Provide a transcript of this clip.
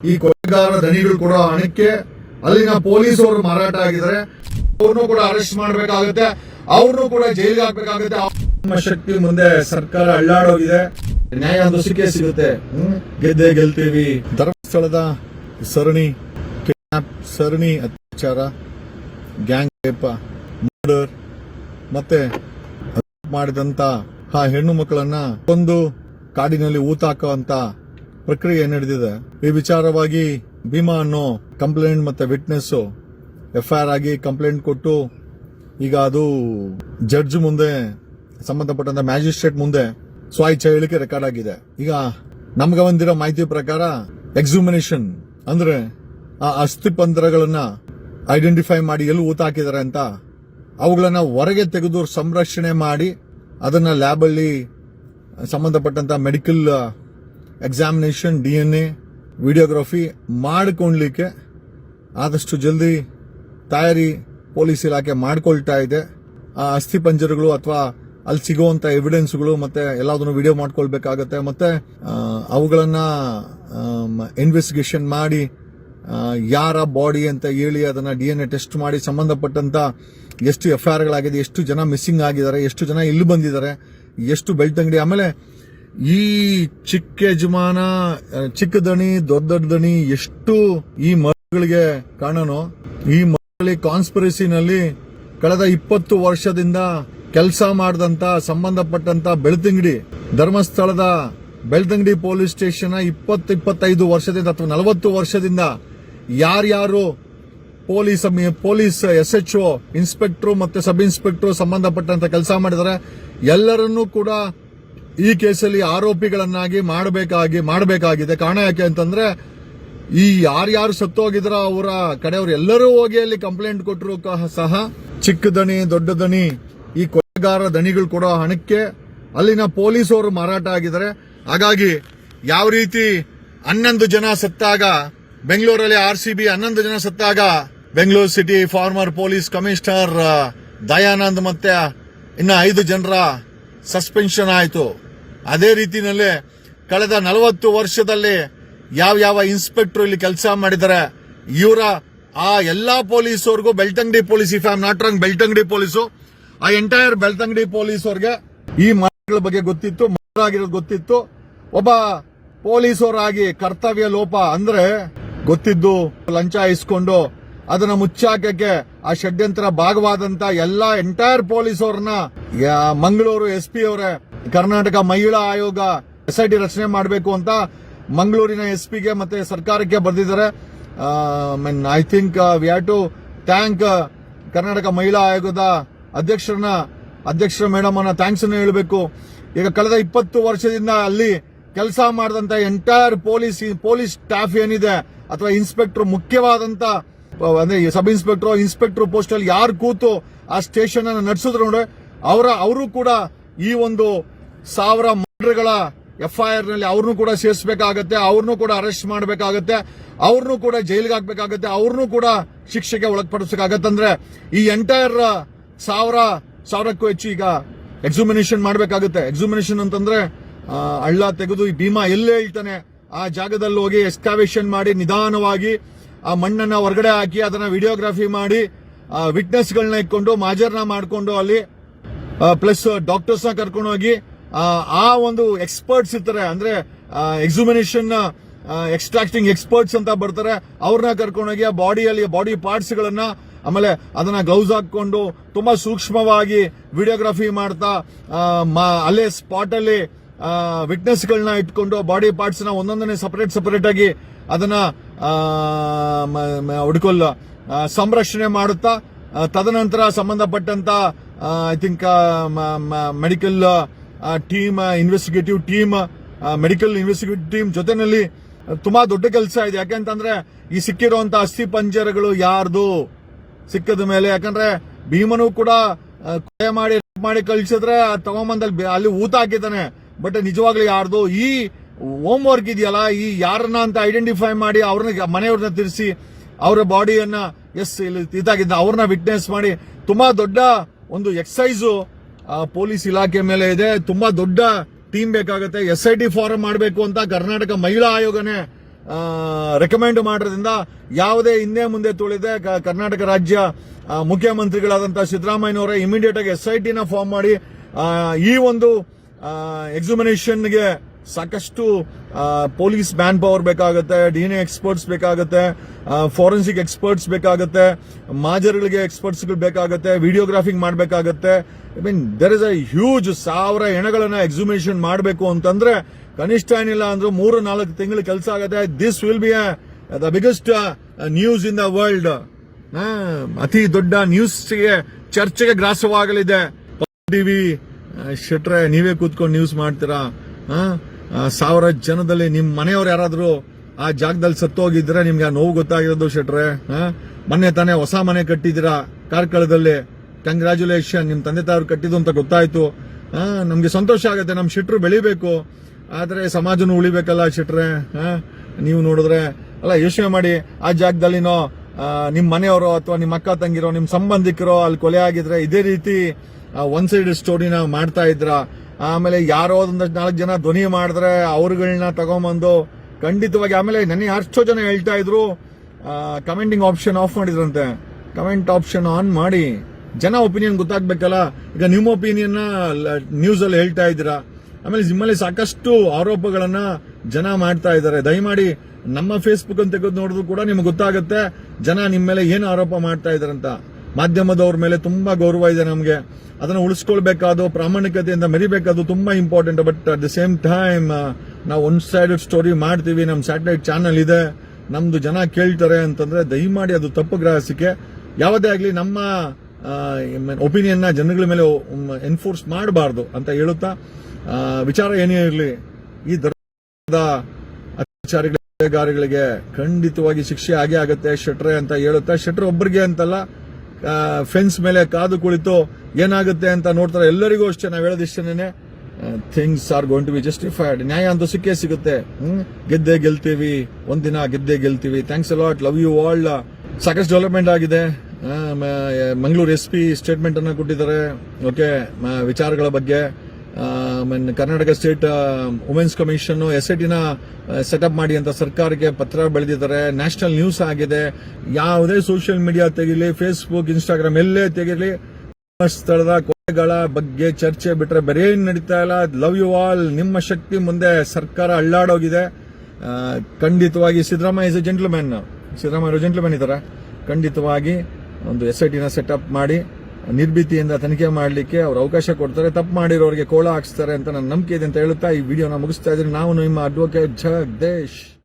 ಈ ಕೊಲೆಗಾರ ದಣಿಗಳು ಕೂಡ ಹಣಕ್ಕೆ ಅಲ್ಲಿನ ಪೊಲೀಸ್ ಅವರು ಮಾರಾಟ ಆಗಿದ್ದಾರೆ. ಅವ್ರನ್ನೂ ಕೂಡ ಅರೆಸ್ಟ್ ಮಾಡಬೇಕಾಗುತ್ತೆ. ಅವ್ರನ್ನೂ ಕೂಡ ಜೈಲಿಗೆ ಹಾಕ್ಬೇಕಾಗುತ್ತೆ. ನಮ್ಮ ಶಕ್ತಿ ಮುಂದೆ ಸರ್ಕಾರ ಅಳ್ಳಾಡೋಗಿದೆ. ನ್ಯಾಯ ಒಂದು ಸಿಗುತ್ತೆ. ಗೆದ್ದೆ ಗೆಲ್ತೀವಿ. ಧರ್ಮಸ್ಥಳದ ಸರಣಿ, ಕಿಡ್ನಾಪ್, ಸರಣಿ ಅತ್ಯಾಚಾರ, ಗ್ಯಾಂಗ್ ರೇಪ, ಮರ್ಡರ್, ಮತ್ತೆ ಮಾಡಿದಂತ ಆ ಹೆಣ್ಣು ಮಕ್ಕಳನ್ನ ಒಂದು ಕಾಡಿನಲ್ಲಿ ಊತ ಹಾಕುವಂತ ಪ್ರಕ್ರಿಯೆ ನಡೆದಿದೆ. ಈ ವಿಚಾರವಾಗಿ ಭೀಮಾ ಅನ್ನೋ ಕಂಪ್ಲೇಂಟ್ ಮತ್ತೆ ವಿಟ್ನೆಸ್ ಆರ್ ಆಗಿ ಕಂಪ್ಲೇಂಟ್ ಕೊಟ್ಟು ಈಗ ಅದು ಜಡ್ಜ್ ಮುಂದೆ, ಸಂಬಂಧಪಟ್ಟಂತ ಮ್ಯಾಜಿಸ್ಟ್ರೇಟ್ ಮುಂದೆ ಸ್ವಾಯಿಚ್ಛ ಹೇಳಿಕೆ ರೆಕಾರ್ಡ್ ಆಗಿದೆ. ಈಗ ನಮ್ಗೆ ಬಂದಿರೋ ಮಾಹಿತಿ ಪ್ರಕಾರ ಎಕ್ಸುಮಿನೇಷನ್ ಅಂದ್ರೆ ಆ ಅಸ್ಥಿಪಂಜರಗಳನ್ನ ಐಡೆಂಟಿಫೈ ಮಾಡಿ ಎಲ್ಲಿ ಊತ ಹಾಕಿದ್ದಾರೆ ಅಂತ ಅವುಗಳನ್ನ ಹೊರಗೆ ತೆಗೆದು ಸಂರಕ್ಷಣೆ ಮಾಡಿ ಅದನ್ನ ಲ್ಯಾಬಲ್ಲಿ ಸಂಬಂಧಪಟ್ಟಂತ medical examination D N A videography ಮಾಡಿಕೊಳ್ಳಲಿಕ್ಕೆ ಆದಷ್ಟು ಜಲ್ದಿ ತಯಾರಿ ಪೊಲೀಸ್ ಇಲಾಖೆ ಮಾಡಿಕೊಳ್ತಾ ಇದೆ. ಆ ಅಸ್ಥಿ ಪಂಜರಗಳು ಅಥವಾ ಅಲ್ಲಿ ಸಿಗುವಂತ ಎವಿಡೆನ್ಸ್ಗಳು ಮತ್ತೆ ಎಲ್ಲದನ್ನು ವಿಡಿಯೋ ಮಾಡ್ಕೊಳ್ಬೇಕಾಗತ್ತೆ. ಮತ್ತೆ ಅವುಗಳನ್ನ ಇನ್ವೆಸ್ಟಿಗೇಷನ್ ಮಾಡಿ ಯಾರ ಬಾಡಿ ಅಂತ ಹೇಳಿ ಅದನ್ನ ಡಿ ಎನ್ ಎ ಟೆಸ್ಟ್ ಮಾಡಿ ಸಂಬಂಧಪಟ್ಟಂತ ಎಷ್ಟು ಎಫ್ ಐ ಗಳಾಗಿದೆ, ಎಷ್ಟು ಜನ ಮಿಸ್ಸಿಂಗ್ ಆಗಿದ್ದಾರೆ, ಎಷ್ಟು ಜನ ಇಲ್ಲಿ ಬಂದಿದ್ದಾರೆ, ಎಷ್ಟು ಬೆಳ್ತಂಗಡಿ. ಆಮೇಲೆ ಈ ಚಿಕ್ಕ ಯಜಮಾನ ಚಿಕ್ಕ ದಣಿ ದೊಡ್ಡ ದೊಡ್ಡ ದಣಿ ಎಷ್ಟು ಈ ಮರಗಳಿಗೆ ಕಾಣನೋ, ಈ ಮರಳಿ ಕಾನ್ಸ್ಪಿರಸಿನಲ್ಲಿ ಕಳೆದ ಇಪ್ಪತ್ತು ವರ್ಷದಿಂದ ಕೆಲಸ ಮಾಡಿದಂತ, ಸಂಬಂಧಪಟ್ಟಂತ ಬೆಳ್ತಂಗಡಿ, ಧರ್ಮಸ್ಥಳದ ಬೆಳ್ತಂಗಡಿ ಪೊಲೀಸ್ ಸ್ಟೇಷನ್ ಇಪ್ಪತ್ತು, ಇಪ್ಪತ್ತೈದು ವರ್ಷದಿಂದ ಅಥವಾ ನಲವತ್ತು ವರ್ಷದಿಂದ ಯಾರ್ಯಾರು police police S H O inspector ಮತ್ತೆ ಸಬ್ ಇನ್ಸ್ಪೆಕ್ಟರ್ ಸಂಬಂಧಪಟ್ಟಂತ ಕೆಲಸ ಮಾಡಿದ್ದಾರೆ ಎಲ್ಲರನ್ನೂ ಕೂಡ ಈ ಕೇಸಲ್ಲಿ ಆರೋಪಿಗಳನ್ನಾಗಿ ಮಾಡಬೇಕಾಗಿ ಮಾಡಬೇಕಾಗಿದೆ. ಕಾರಣ ಯಾಕೆ ಅಂತಂದ್ರೆ, ಈ ಯಾರ್ಯಾರು ಸತ್ತೋಗಿದ್ರ ಅವರ ಕಡೆಯವರು ಎಲ್ಲರೂ ಹೋಗಿ ಅಲ್ಲಿ ಕಂಪ್ಲೇಂಟ್ ಕೊಟ್ಟರು ಸಹ ಚಿಕ್ಕ ದಣಿ ದೊಡ್ಡ ದಣಿ ಈ ಕೊಲೆಗಾರ ದಣಿಗಳು ಕೊಡೋ ಹಣಕ್ಕೆ ಅಲ್ಲಿನ ಪೊಲೀಸ್ ಅವರು ಮಾರಾಟ ಆಗಿದ್ದಾರೆ. ಹಾಗಾಗಿ ಯಾವ ರೀತಿ ಹನ್ನೊಂದು ಜನ ಸತ್ತಾಗ ಬೆಂಗಳೂರಲ್ಲಿ ಆರ್ ಸಿ ಬಿ ಹನ್ನೊಂದು ಜನ ಸತ್ತಾಗ Bengaluru city former police commissioner Dayanand ಮತ್ತೆ ಇನ್ನ ಐದು ಜನರ ಸಸ್ಪೆನ್ಷನ್ ಆಯಿತು. ಅದೇ ರೀತಿಯಲ್ಲಿ ಕಳೆದ ನಲವತ್ತು ವರ್ಷದಲ್ಲಿ ಯಾವ ಯಾವ ಇನ್ಸ್ಪೆಕ್ಟರ್ ಇಲ್ಲಿ ಕೆಲಸ ಮಾಡಿದ್ದಾರೆ ಇವರ ಆ ಎಲ್ಲಾ ಪೊಲೀಸವ್ರಿಗೂ Belthangady police if I'm not wrong Belthangady police, ಆ ಎಂಟೈರ್ ಬೆಳ್ತಂಗಡಿ ಪೊಲೀಸ್ ಅವ್ರಿಗೆ ಈ ಮರಗಳ ಬಗ್ಗೆ ಗೊತ್ತಿತ್ತು ಮರಾಗಿರೋದು ಗೊತ್ತಿತ್ತು. ಒಬ್ಬ ಪೊಲೀಸರಾಗಿ ಕರ್ತವ್ಯ ಲೋಪ ಅಂದ್ರೆ ಗೊತ್ತಿದ್ದು ಲಂಚ ಇಸ್ಕೊಂಡು ಅದನ್ನ ಮುಚ್ಚಾಕಕ್ಕೆ ಆ ಷಡ್ಯಂತ್ರ ಭಾಗವಾದಂತ ಎಲ್ಲಾ ಎಂಟೈರ್ ಪೊಲೀಸ್ ಅವ್ರನ್ನ ಮಂಗಳೂರು ಎಸ್ ಪಿ ಅವರೇ ಕರ್ನಾಟಕ ಮಹಿಳಾ ಆಯೋಗ ಎಸ್ ಐ ಟಿ ರಚನೆ ಮಾಡಬೇಕು ಅಂತ ಮಂಗಳೂರಿನ ಎಸ್ ಪಿಗೆ ಮತ್ತೆ ಸರ್ಕಾರಕ್ಕೆ ಬರೆದಿದ್ದಾರೆ. Mean I think we have to thank Karnataka ಮಹಿಳಾ ಆಯೋಗದ ಅಧ್ಯಕ್ಷರನ್ನ, ಅಧ್ಯಕ್ಷರ ಮೇಡಮ್ ಅನ್ನ ಥ್ಯಾಂಕ್ಸ್ ಅನ್ನು ಹೇಳಬೇಕು. ಈಗ ಕಳೆದ ಇಪ್ಪತ್ತು ವರ್ಷದಿಂದ ಅಲ್ಲಿ ಕೆಲಸ ಮಾಡಿದಂತ ಎಂಟೈರ್ ಪೊಲೀಸ್ ಪೊಲೀಸ್ ಸ್ಟಾಫ್ ಏನಿದೆ, ಅಥವಾ ಇನ್ಸ್ಪೆಕ್ಟರ್ ಮುಖ್ಯವಾದಂತ, ಅಂದ್ರೆ ಸಬ್ ಇನ್ಸ್ಪೆಕ್ಟರ್ ಇನ್ಸ್ಪೆಕ್ಟರ್ ಪೋಸ್ಟ್ ಅಲ್ಲಿ ಯಾರು ಕೂತು ಆ ಸ್ಟೇಷನ್ ಅನ್ನು ನಡೆಸಿದ್ರು ನೋಡಿ, ಅವರ, ಅವರು ಕೂಡ ಈ ಒಂದು ಸಾವಿರ ಮರ್ಡರ್ಗಳ ಎಫ್ ಐ ಆರ್ನಲ್ಲಿ ಅವ್ರನ್ನೂ ಕೂಡ ಸೇರಿಸಬೇಕಾಗತ್ತೆ, ಅವ್ರನ್ನೂ ಕೂಡ ಅರೆಸ್ಟ್ ಮಾಡಬೇಕಾಗತ್ತೆ, ಅವ್ರನ್ನೂ ಕೂಡ ಜೈಲಿಗೆ ಹಾಕ್ಬೇಕಾಗತ್ತೆ, ಅವ್ರನ್ನೂ ಕೂಡ ಶಿಕ್ಷೆಗೆ ಒಳಪಡಿಸಬೇಕಾಗತ್ತೆ. ಅಂದ್ರೆ ಈ ಎಂಟೈರ್ ಸಾವಿರ, ಸಾವಿರಕ್ಕೂ ಹೆಚ್ಚು ಈಗ ಎಕ್ಸಾಮಿನೇಷನ್ ಮಾಡಬೇಕಾಗುತ್ತೆ. ಎಕ್ಸಾಮಿನೇಷನ್ ಅಂತಂದ್ರೆ ಹಳ್ಳ ತೆಗೆದು ಈ ಭೀಮಾ ಎಲ್ಲೇ ಹೇಳ್ತಾನೆ ಆ ಜಾಗದಲ್ಲಿ ಹೋಗಿ ಎಕ್ಸ್ಕಾವೇಷನ್ ಮಾಡಿ ನಿಧಾನವಾಗಿ ಆ ಮಣ್ಣನ್ನ ಹೊರಗಡೆ ಹಾಕಿ ಅದನ್ನ ವಿಡಿಯೋಗ್ರಫಿ ಮಾಡಿ ವಿಟ್ನೆಸ್ ಗಳನ್ನ ಇಟ್ಕೊಂಡು, ಮಾಜರ್ನ ಮಾಡಿಕೊಂಡು ಅಲ್ಲಿ ಪ್ಲಸ್ ಡಾಕ್ಟರ್ಸ್ನ ಕರ್ಕೊಂಡು ಹೋಗಿ ಆ, ಒಂದು ಎಕ್ಸ್ಪರ್ಟ್ಸ್ ಇರ್ತಾರೆ ಅಂದ್ರೆ ಎಕ್ಸುಮಿನೇಷನ್ ಎಕ್ಸ್ಟ್ರಾಕ್ಟಿಂಗ್ ಎಕ್ಸ್ಪರ್ಟ್ಸ್ ಅಂತ ಬರ್ತಾರೆ ಅವ್ರನ್ನ ಕರ್ಕೊಂಡು ಹೋಗಿ ಆ ಬಾಡಿಯಲ್ಲಿ ಬಾಡಿ ಪಾರ್ಟ್ಸ್ ಗಳನ್ನ ಆಮೇಲೆ ಅದನ್ನ ಗ್ಲೌಸ್ ಹಾಕೊಂಡು ತುಂಬಾ ಸೂಕ್ಷ್ಮವಾಗಿ ವಿಡಿಯೋಗ್ರಫಿ ಮಾಡ್ತಾ ಅಲ್ಲೇ ಸ್ಪಾಟ್ ಅಲ್ಲಿ ವಿಟ್ನೆಸ್ ಗಳನ್ನ ಇಟ್ಕೊಂಡು ಬಾಡಿ ಪಾರ್ಟ್ಸ್ನ ಒಂದೊಂದನೇ ಸಪರೇಟ್ ಸಪರೇಟ್ ಆಗಿ ಅದನ್ನ ಹುಡ್ಕೊಲ್ಲ ಸಂರಕ್ಷಣೆ ಮಾಡುತ್ತಾ ತದನಂತರ ಸಂಬಂಧಪಟ್ಟಂತ I think medical team investigative team medical investigative team ಜೊತೆನಲ್ಲಿ ತುಂಬಾ ದೊಡ್ಡ ಕೆಲಸ ಇದೆ. ಯಾಕೆಂತಂದ್ರೆ ಈ ಸಿಕ್ಕಿರುವಂತ ಅಸ್ಥಿ ಪಂಜರಗಳು ಯಾರ್ದು ಸಿಕ್ಕದ ಮೇಲೆ, ಯಾಕಂದ್ರೆ ಭೀಮನು ಕೂಡ ಕೊಲೆ ಮಾಡಿ ಮಾಡಿ ಕಳಿಸಿದ್ರೆ ತಗೊಂಬಂದಲ್ಲಿ ಅಲ್ಲಿ ಊತ ಹಾಕಿದ್ದಾನೆ. ಬಟ್ ನಿಜವಾಗ್ಲೂ ಯಾರ್ದು? ಈ ಹೋಮ್ ವರ್ಕ್ ಇದೆಯಲ್ಲ, ಈ ಯಾರನ್ನ ಅಂತ ಐಡೆಂಟಿಫೈ ಮಾಡಿ ಅವ್ರನ್ನ ಮನೆಯವ್ರನ್ನ ತಿರ್ಸಿ, ಅವರ ಬಾಡಿಯನ್ನ ಎಸ್ ಇಲ್ಲಿ ಇದಾಗಿದ್ದ ಅವ್ರನ್ನ ವಿಟ್ನೆಸ್ ಮಾಡಿ, ತುಂಬಾ ದೊಡ್ಡ ಒಂದು ಎಕ್ಸೈಸ್ ಪೊಲೀಸ್ ಇಲಾಖೆ ಮೇಲೆ ಇದೆ. ತುಂಬಾ ದೊಡ್ಡ ಟೀಮ್ ಬೇಕಾಗುತ್ತೆ. ಎಸ್ ಐ ಟಿ ಫಾರಂ ಮಾಡಬೇಕು ಅಂತ ಕರ್ನಾಟಕ ಮಹಿಳಾ ಆಯೋಗನೇ ರೆಕಮೆಂಡ್ ಮಾಡೋದ್ರಿಂದ ಯಾವುದೇ ಹಿಂದೆ ಮುಂದೆ ತುಳಿದೆ. ಕರ್ನಾಟಕ ರಾಜ್ಯ ಮುಖ್ಯಮಂತ್ರಿಗಳಾದಂತಹ ಸಿದ್ದರಾಮಯ್ಯನವರೇ ಇಮಿಡಿಯೇಟ್ ಆಗಿ ಎಸ್ ಐ ಟಿನ ಫಾರ್ಮ್ ಮಾಡಿ ಈ ಒಂದು ಎಕ್ಸಾಮಿನೇಷನ್ಗೆ ಸಾಕಷ್ಟು ಪೊಲೀಸ್ ಮ್ಯಾನ್ ಪವರ್ ಬೇಕಾಗುತ್ತೆ, ಡಿ ಎನ್ ಎಕ್ಸ್ಪರ್ಟ್ಸ್ ಬೇಕಾಗುತ್ತೆ ಫಾರೆನ್ಸಿಕ್ ಎಕ್ಸ್ಪರ್ಟ್ಸ್ ಬೇಕಾಗುತ್ತೆ, ಮಾಜರ್ಗಳಿಗೆ ಎಕ್ಸ್ಪರ್ಟ್ಸ್ಗಳು ಬೇಕಾಗುತ್ತೆ, ವಿಡಿಯೋಗ್ರಾಫಿಂಗ್ ಮಾಡಬೇಕಾಗುತ್ತೆ. I mean there is a huge ಸಾವಿರ ಎಣಗಳನ್ನು ಎಕ್ಸಿಬಿಷನ್ ಮಾಡಬೇಕು ಅಂತಂದ್ರೆ ಕನಿಷ್ಠ ಏನಿಲ್ಲ ಅಂದ್ರೆ ಮೂರು, ನಾಲ್ಕು ತಿಂಗಳು ಕೆಲಸ ಆಗುತ್ತೆ. This will be the biggest news in the world ಅತಿ ದೊಡ್ಡ ನ್ಯೂಸ್ಗೆ ಚರ್ಚೆಗೆ ಗ್ರಾಸವಾಗಲಿದೆ. ಟಿವಿ ಶೆಟ್ರೆ, ನೀವೇ ಕೂತ್ಕೊಂಡು ನ್ಯೂಸ್ ಮಾಡ್ತೀರಾ? ಸಾವಿರ ಜನದಲ್ಲಿ ನಿಮ್ಮ ಮನೆಯವ್ರು ಯಾರಾದರೂ ಆ ಜಾಗದಲ್ಲಿ ಸತ್ತೋಗಿದ್ರೆ ನಿಮ್ಗೆ ಆ ನೋವು ಗೊತ್ತಾಗಿರೋದು ಶೆಟ್ರೆ? ಮೊನ್ನೆ ತಾನೇ ಹೊಸ ಮನೆ ಕಟ್ಟಿದ್ದೀರಾ ಕಾರ್ಕಳದಲ್ಲಿ ಕಂಗ್ರ್ಯಾಚುಲೇಷನ್ ನಿಮ್ಮ ತಂದೆ ತಾಯಿ ಕಟ್ಟಿದ್ದು ಅಂತ ಗೊತ್ತಾಯ್ತು ನಮಗೆ ಸಂತೋಷ ಆಗುತ್ತೆ ನಮ್ಮ ಶೆಟ್ರು ಬೆಳಿಬೇಕು ಆದ್ರೆ ಸಮಾಜನು ಉಳಿಬೇಕಲ್ಲ ಶೆಟ್ರೆ? ನೀವು ನೋಡಿದ್ರೆ, ಅಲ್ಲ, ಯೋಚನೆ ಮಾಡಿ, ಆ ಜಾಗದಲ್ಲಿನೋ ನಿಮ್ಮ ಮನೆಯವರೋ ಮನೆಯವರು ಅಥವಾ ನಿಮ್ಮ ಅಕ್ಕ ತಂಗಿರೋ ನಿಮ್ಮ ಸಂಬಂಧಿಕರೋ ಅಲ್ಲಿ ಕೊಲೆ ಆಗಿದ್ರೆ ಇದೇ ರೀತಿ ಒನ್ ಸೈಡ್ ಸ್ಟೋರಿನ ಮಾಡ್ತಾ ಇದ್ರ ಆಮೇಲೆ ಯಾರೋ ಒಂದಷ್ಟು ನಾಲ್ಕು ಜನ ಧ್ವನಿ ಮಾಡಿದ್ರೆ ಅವ್ರಗಳನ್ನ ತಗೊಂಬಂದು ಖಂಡಿತವಾಗಿ, ಆಮೇಲೆ ನನಗೆ ಅಷ್ಟೋ ಜನ ಹೇಳ್ತಾ ಇದ್ರು ಕಮೆಂಟಿಂಗ್ ಆಪ್ಷನ್ ಆಫ್ ಮಾಡಿದ್ರಂತೆ. ಕಮೆಂಟ್ ಆಪ್ಷನ್ ಆನ್ ಮಾಡಿ. ಜನ ಒಪಿನಿಯನ್ ಗೊತ್ತಾಗ್ಬೇಕಲ್ಲ? ಈಗ ನಿಮ್ಮ ಒಪಿನಿಯನ್ ನ್ಯೂಸ್ ಅಲ್ಲಿ ಹೇಳ್ತಾ ಇದ್ದೀರಾ? ಆಮೇಲೆ ನಿಮ್ಮಲ್ಲಿ ಸಾಕಷ್ಟು ಆರೋಪಗಳನ್ನ ಜನ ಮಾಡ್ತಾ ಇದ್ದಾರೆ. ದಯಮಾಡಿ ನಮ್ಮ ಫೇಸ್ಬುಕ್ ಅಂತ ತೆಗೆದು ನೋಡಿದ್ರು ಕೂಡ ನಿಮ್ಗೆ ಗೊತ್ತಾಗುತ್ತೆ ಜನ ನಿಮ್ಮ ಮೇಲೆ ಏನು ಆರೋಪ ಮಾಡ್ತಾ ಇದಾರಂತ ಮಾಧ್ಯಮದವ್ರ ಮೇಲೆ ತುಂಬಾ ಗೌರವ ಇದೆ ನಮಗೆ. ಅದನ್ನು ಉಳಿಸ್ಕೊಳ್ಬೇಕಾದು, ಪ್ರಾಮಾಣಿಕತೆಯಿಂದ ಮರಿಬೇಕಾದ್ರು ತುಂಬಾ important but at the same time ನಾವು ಒನ್ ಸೈಡೆಡ್ ಸ್ಟೋರಿ ಮಾಡ್ತೀವಿ ನಮ್ಮ ಸ್ಯಾಟಲೈಟ್ ಚಾನಲ್ ಇದೆ, ನಮ್ದು ಜನ ಕೇಳ್ತಾರೆ ಅಂತಂದ್ರೆ ದಯಮಾಡಿ ಅದು ತಪ್ಪು ಗ್ರಹಿಸಿಕೆ. ಯಾವುದೇ ಆಗಲಿ ನಮ್ಮ ಒಪಿನಿಯನ್ನ ಜನಗಳ ಮೇಲೆ ಎನ್ಫೋರ್ಸ್ ಮಾಡಬಾರ್ದು ಅಂತ ಹೇಳುತ್ತಾ ವಿಚಾರ ಏನೇ ಇರಲಿ, ಈ ದರ್ದ ಅತ್ಯಾಚಾರಿಗಳಿಗೆ ಖಂಡಿತವಾಗಿ ಶಿಕ್ಷೆ ಆಗೇ ಆಗುತ್ತೆ, ಶೆಟ್ರೆ ಅಂತ ಹೇಳುತ್ತಾ, ಶೆಟ್ರ್ ಒಬ್ಬರಿಗೆ ಅಂತಲ್ಲ ಫೆನ್ಸ್ ಮೇಲೆ ಕಾದು ಕುಳಿತು ಏನಾಗುತ್ತೆ ಅಂತ ನೋಡ್ತಾರೆ. ಎಲ್ಲರಿಗೂ ಅಷ್ಟೇ, ನಾವು ಹೇಳೋದಿಷ್ಟೇನೆ things are going to be justified ನ್ಯಾಯ ಅಂತ ಸಿಕ್ಕೇ ಸಿಗುತ್ತೆ. ಗೆದ್ದೆ ಗೆಲ್ತೀವಿ, ಒಂದಿನ ಗೆದ್ದೆ ಗೆಲ್ತೀವಿ. Thanks a lot love you all ಸಾಕಷ್ಟು ಡೆವಲಪ್ಮೆಂಟ್ ಆಗಿದೆ. ಮಂಗಳೂರು ಎಸ್ ಪಿ ಸ್ಟೇಟ್ಮೆಂಟ್ ಅನ್ನ ಕೊಟ್ಟಿದ್ದಾರೆ. ಓಕೆ ವಿಚಾರಗಳ ಬಗ್ಗೆ. Mann- Karnataka state women's commission S I ಟಿನ setup ಮಾಡಿ ಅಂತ ಸರ್ಕಾರಕ್ಕೆ ಪತ್ರ ಬೆಳೆದಿದ್ದಾರೆ ನ್ಯಾಷನಲ್ ನ್ಯೂಸ್ ಆಗಿದೆ. ಯಾವುದೇ ಸೋಷಿಯಲ್ ಮೀಡಿಯಾ ತೆಗಿಲಿ ಫೇಸ್ಬುಕ್ ಇನ್ಸ್ಟಾಗ್ರಾಮ್ ಎಲ್ಲೇ ತೆಗಿಲಿ ಸ್ಥಳದ ಕೊಲೆಗಳ ಬಗ್ಗೆ ಚರ್ಚೆ ಬಿಟ್ರೆ ಬೇರೆ ಏನು ನಡೀತಾ ಇಲ್ಲ. ಲವ್ ಯು ಆಲ್ ನಿಮ್ಮ ಶಕ್ತಿ ಮುಂದೆ ಸರ್ಕಾರ ಅಳ್ಳಾಡೋಗಿದೆ. ಖಂಡಿತವಾಗಿ Siddaramaiah is a gentleman Siddaramaiah gentleman ಇದ್ದಾರೆ. ಖಂಡಿತವಾಗಿ ಒಂದು ಎಸ್ ಐ ಟಿನ ಸೆಟಪ್ ಮಾಡಿ ನಿರ್ಭೀತಿಯಿಂದ ತನಿಖೆ ಮಾಡಲಿಕ್ಕೆ ಅವರು ಅವಕಾಶ ಕೊಡ್ತಾರೆ, ತಪ್ಪು ಮಾಡಿರೋರಿಗೆ ಕೋಳ ಹಾಕ್ಸ್ತಾರೆ ಅಂತ ನನ್ನ ನಂಬಿಕೆ ಇದೆ ಅಂತ ಹೇಳುತ್ತಾ ಈ ವಿಡಿಯೋನ ಮುಗಿಸ್ತಾ ಇದ್ದೀನಿ. ನಾವು ನಿಮ್ಮ ಅಡ್ವೊಕೇಟ್ ಜಗದೇಶ್.